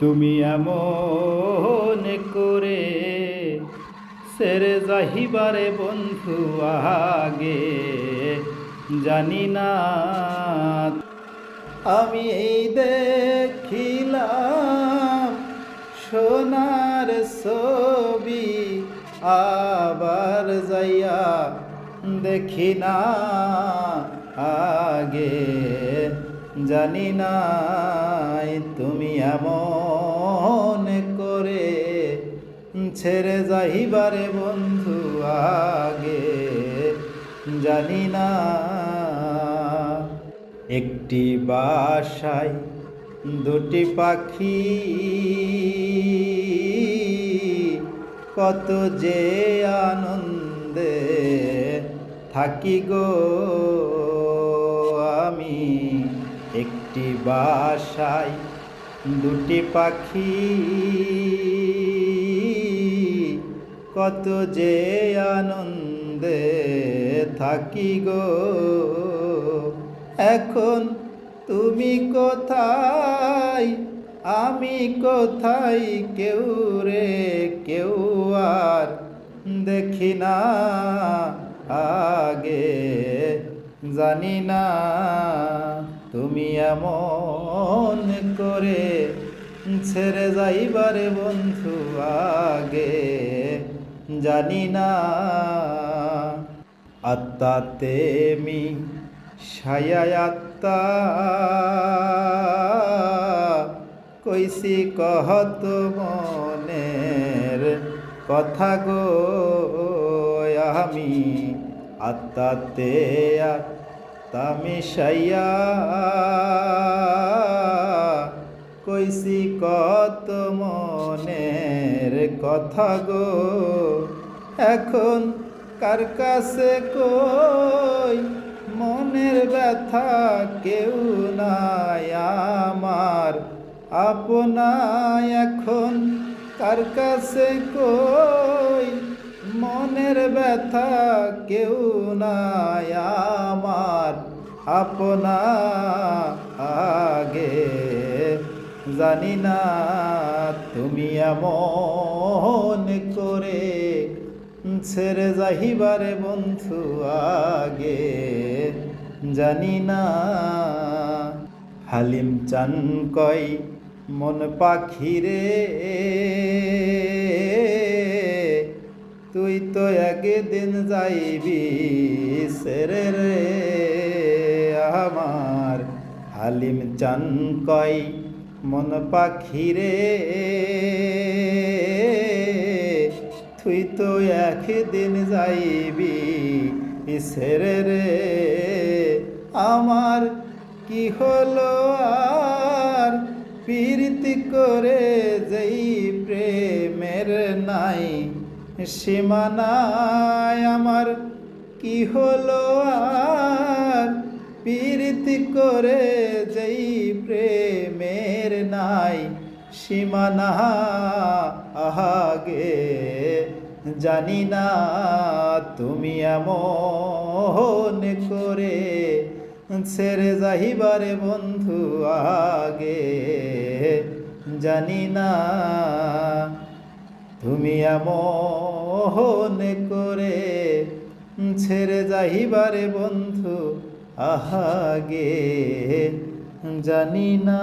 তুমি এমন করে সেরে যাহিবারে বন্ধু আগে জানি না। আমি এই দেখিলাম সোনার ছবি আবার যাইয়া দেখি না আগে। জানি না তুমি এমন করে ছেড়ে যাইবারে বন্ধু আগে। জানি না একটি বাসায় দুটি পাখি কত যে আনন্দে থাকি গো আমি। একটি বাসায় দুটি পাখি। কত যে আনন্দে থাকি গো। এখন তুমি কোথায়? আমি কোথায়? কেউ রে, কেউ আর দেখি না। আগে জানি না। তুমি এমন করে ছেড়ে যাইবারে বন্ধু আগে জানি না। আত্মাতে মি ছায়া আত্মা। কইসি কহত মনের কথা গো, আমি আত্মাতে আত্মা মিশাইয়া কত মনের কথা গো। এখন কার কাছে কই? মনের ব্যথা কেউ নাই আমার। আপনায় এখন কার কাছে কই? মনের ব্যথা কেউ নাই আমার, আপনা আগে। জানি না তুমি এমন করে ছেড়ে যাহিবারে বন্ধু আগে। জানি না হালিম চান কই মন পাখিরে। তুই তো একদিন যাইবি সেরে রে আমার। হালিম চান কই মন পাখিরে তুই তো একদিন যাইবি সেরে রে। আমার কি হলো আর? প্রীতি করে যেই প্রেমের নাই সীমানায় আমার কি হলো আর? প্রীতি করে যেই প্রেমের নাই সীমানা আহাগে জানি না তুমি এমন করে ছেড়ে যাহিবারে বন্ধু আগে জানি না তুমি এমন করে ছেড়ে যাইবারে বন্ধু আহাগে জানি না।